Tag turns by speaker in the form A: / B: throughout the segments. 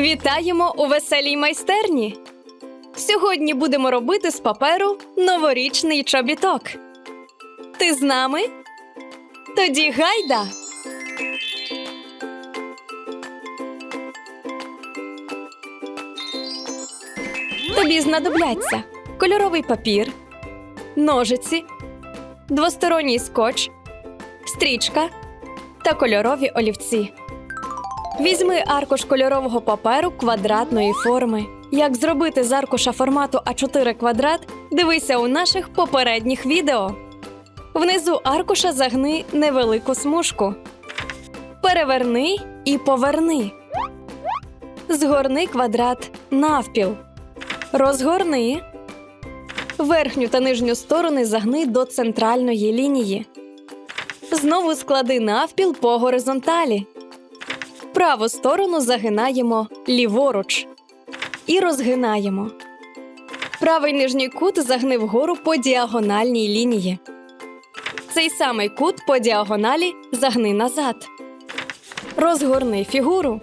A: Вітаємо у веселій майстерні. Сьогодні будемо робити з паперу новорічний чобіток. Ти з нами? Тоді гайда. Тобі знадобляться кольоровий папір, ножиці, двосторонній скотч, стрічка та кольорові олівці. Візьми аркуш кольорового паперу квадратної форми. Як зробити з аркуша формату А4 квадрат, дивися у наших попередніх відео. Внизу аркуша загни невелику смужку. Переверни і поверни. Згорни квадрат навпіл. Розгорни. Верхню та нижню сторони загни до центральної лінії. Знову склади навпіл по горизонталі. Праву сторону загинаємо ліворуч і розгинаємо. Правий нижній кут загни вгору по діагональній лінії. Цей самий кут по діагоналі загни назад. Розгорни фігуру.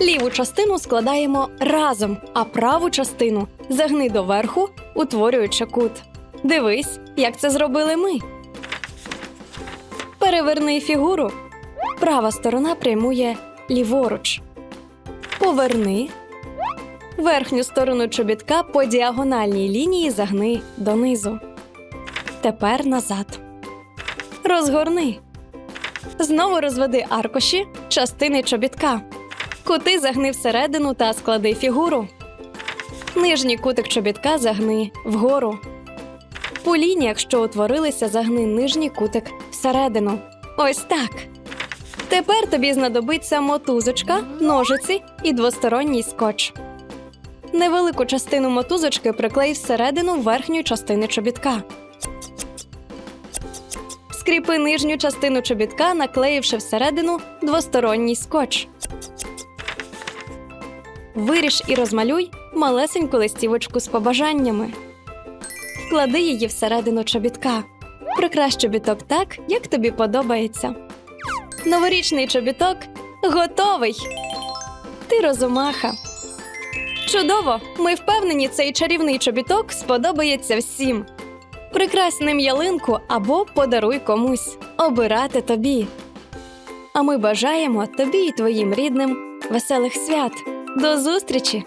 A: Ліву частину складаємо разом, а праву частину загни доверху, утворюючи кут. Дивись, як це зробили ми. Переверни фігуру. Права сторона прямує ліворуч. Поверни. Верхню сторону чобітка по діагональній лінії загни донизу. Тепер назад. Розгорни. Знову розведи аркуші частини чобітка. Кути загни всередину та склади фігуру. Нижній кутик чобітка загни вгору. По лініях, що утворилися, загни нижній кутик всередину. Ось так. Тепер тобі знадобиться мотузочка, ножиці і двосторонній скотч. Невелику частину мотузочки приклей всередину верхньої частини чобітка. Скріпи нижню частину чобітка, наклеївши всередину двосторонній скотч. Виріж і розмалюй малесеньку листівочку з побажаннями. Вклади її всередину чобітка. Прикрась чобіток так, як тобі подобається. Новорічний чобіток готовий. Ти розумаха. Чудово! Ми впевнені, цей чарівний чобіток сподобається всім. Прикрась ним ялинку або подаруй комусь. Обирати тобі. А ми бажаємо тобі і твоїм рідним веселих свят. До зустрічі!